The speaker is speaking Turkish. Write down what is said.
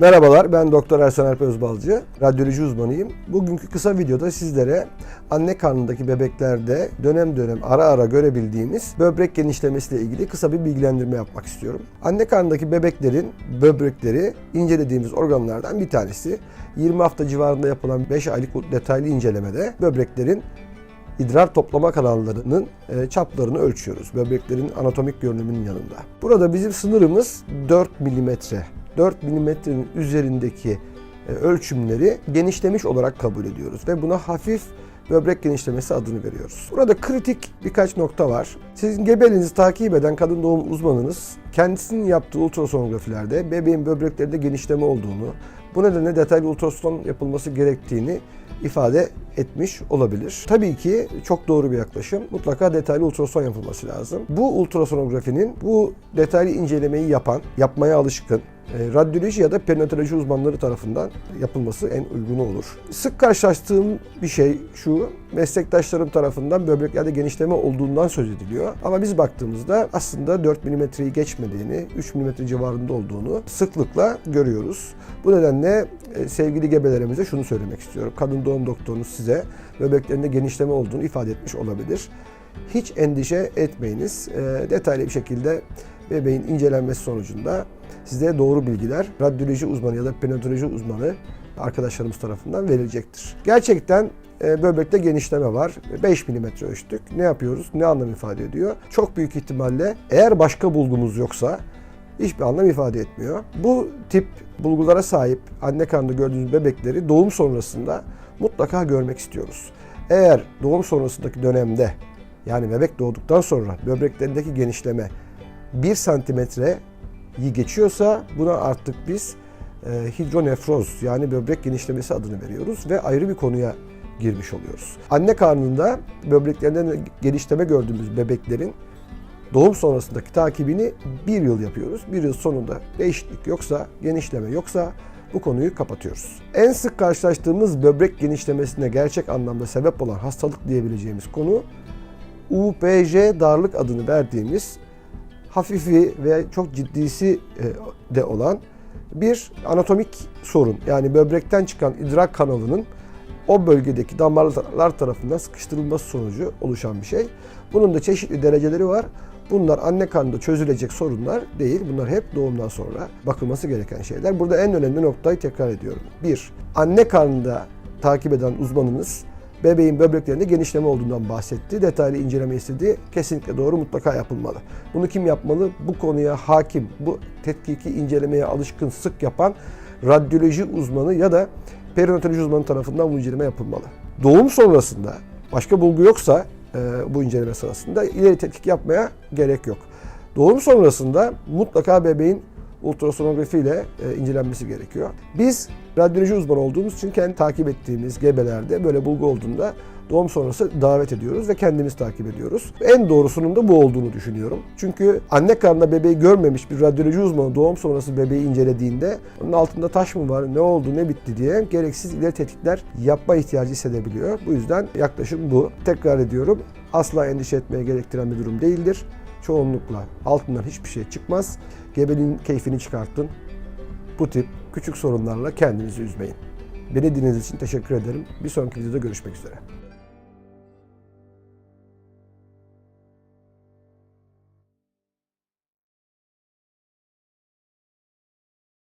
Merhabalar, ben Doktor Ersan Alp Özbalcı, radyoloji uzmanıyım. Bugünkü kısa videoda sizlere anne karnındaki bebeklerde dönem dönem ara ara görebildiğimiz böbrek genişlemesiyle ilgili kısa bir bilgilendirme yapmak istiyorum. Anne karnındaki bebeklerin böbrekleri incelediğimiz organlardan bir tanesi. 20 hafta civarında yapılan 5 aylık detaylı incelemede böbreklerin idrar toplama kanallarının e, çaplarını ölçüyoruz. Böbreklerin anatomik görünümünün yanında. Burada bizim sınırımız 4 milimetre. 4 milimetrenin üzerindeki e, ölçümleri genişlemiş olarak kabul ediyoruz ve buna hafif böbrek genişlemesi adını veriyoruz. Burada kritik birkaç nokta var. Sizin gebeliğinizi takip eden kadın doğum uzmanınız kendisinin yaptığı ultrasonografilerde bebeğin böbreklerinde genişleme olduğunu, bu nedenle detaylı ultrason yapılması gerektiğini ifade etmiş olabilir. Tabii ki çok doğru bir yaklaşım. Mutlaka detaylı ultrason yapılması lazım. Bu ultrasonografinin bu detaylı incelemeyi yapan, yapmaya alışkın, radyoloji ya da perinatoloji uzmanları tarafından yapılması en uygunu olur. Sık karşılaştığım bir şey şu, meslektaşlarım tarafından böbreklerde genişleme olduğundan söz ediliyor. Ama biz baktığımızda aslında 4 milimetreyi geçmediğini, 3 milimetre civarında olduğunu sıklıkla görüyoruz. Bu nedenle e, sevgili gebelerimize şunu söylemek istiyorum. Kadın doğum doktorunuz size böbreklerinde genişleme olduğunu ifade etmiş olabilir. Hiç endişe etmeyiniz. E, detaylı bir şekilde bebeğin incelenmesi sonucunda size doğru bilgiler radyoloji uzmanı ya da perinatoloji uzmanı arkadaşlarımız tarafından verilecektir. Gerçekten e, böbrekte genişleme var. 5 mm ölçtük. Ne yapıyoruz? Ne anlam ifade ediyor? Çok büyük ihtimalle eğer başka bulgumuz yoksa hiçbir anlam ifade etmiyor. Bu tip bulgulara sahip anne karnında gördüğünüz bebekleri doğum sonrasında mutlaka görmek istiyoruz. Eğer doğum sonrasındaki dönemde yani bebek doğduktan sonra böbreklerindeki genişleme 1 santimetreyi geçiyorsa buna artık biz e, hidronefroz yani böbrek genişlemesi adını veriyoruz ve ayrı bir konuya girmiş oluyoruz. Anne karnında böbreklerinden genişleme gördüğümüz bebeklerin doğum sonrasındaki takibini bir yıl yapıyoruz. Bir yıl sonunda değişiklik yoksa, genişleme yoksa bu konuyu kapatıyoruz. En sık karşılaştığımız böbrek genişlemesine gerçek anlamda sebep olan hastalık diyebileceğimiz konu UPJ darlık adını verdiğimiz hafifi ve çok ciddisi e, de olan bir anatomik sorun. Yani böbrekten çıkan idrar kanalının o bölgedeki damarlar tarafından sıkıştırılması sonucu oluşan bir şey. Bunun da çeşitli dereceleri var. Bunlar anne karnında çözülecek sorunlar değil. Bunlar hep doğumdan sonra bakılması gereken şeyler. Burada en önemli noktayı tekrar ediyorum. Bir, anne karnında takip eden uzmanınız bebeğin böbreklerinde genişleme olduğundan bahsetti. Detaylı inceleme istedi. Kesinlikle doğru mutlaka yapılmalı. Bunu kim yapmalı? Bu konuya hakim, bu tetkiki incelemeye alışkın, sık yapan radyoloji uzmanı ya da perinatoloji uzmanı tarafından bu inceleme yapılmalı. Doğum sonrasında başka bulgu yoksa e, bu inceleme sırasında ileri tetkik yapmaya gerek yok. Doğum sonrasında mutlaka bebeğin ultrasonografi ile e, incelenmesi gerekiyor. Biz radyoloji uzmanı olduğumuz için kendi takip ettiğimiz gebelerde böyle bulgu olduğunda doğum sonrası davet ediyoruz ve kendimiz takip ediyoruz. En doğrusunun da bu olduğunu düşünüyorum. Çünkü anne karnında bebeği görmemiş bir radyoloji uzmanı doğum sonrası bebeği incelediğinde onun altında taş mı var, ne oldu, ne bitti diye gereksiz ileri tetkikler yapma ihtiyacı hissedebiliyor. Bu yüzden yaklaşım bu. Tekrar ediyorum. Asla endişe etmeye gerektiren bir durum değildir. Çoğunlukla altından hiçbir şey çıkmaz. Gebeliğin keyfini çıkartın. Bu tip küçük sorunlarla kendinizi üzmeyin. Beni dinlediğiniz için teşekkür ederim. Bir sonraki videoda görüşmek üzere.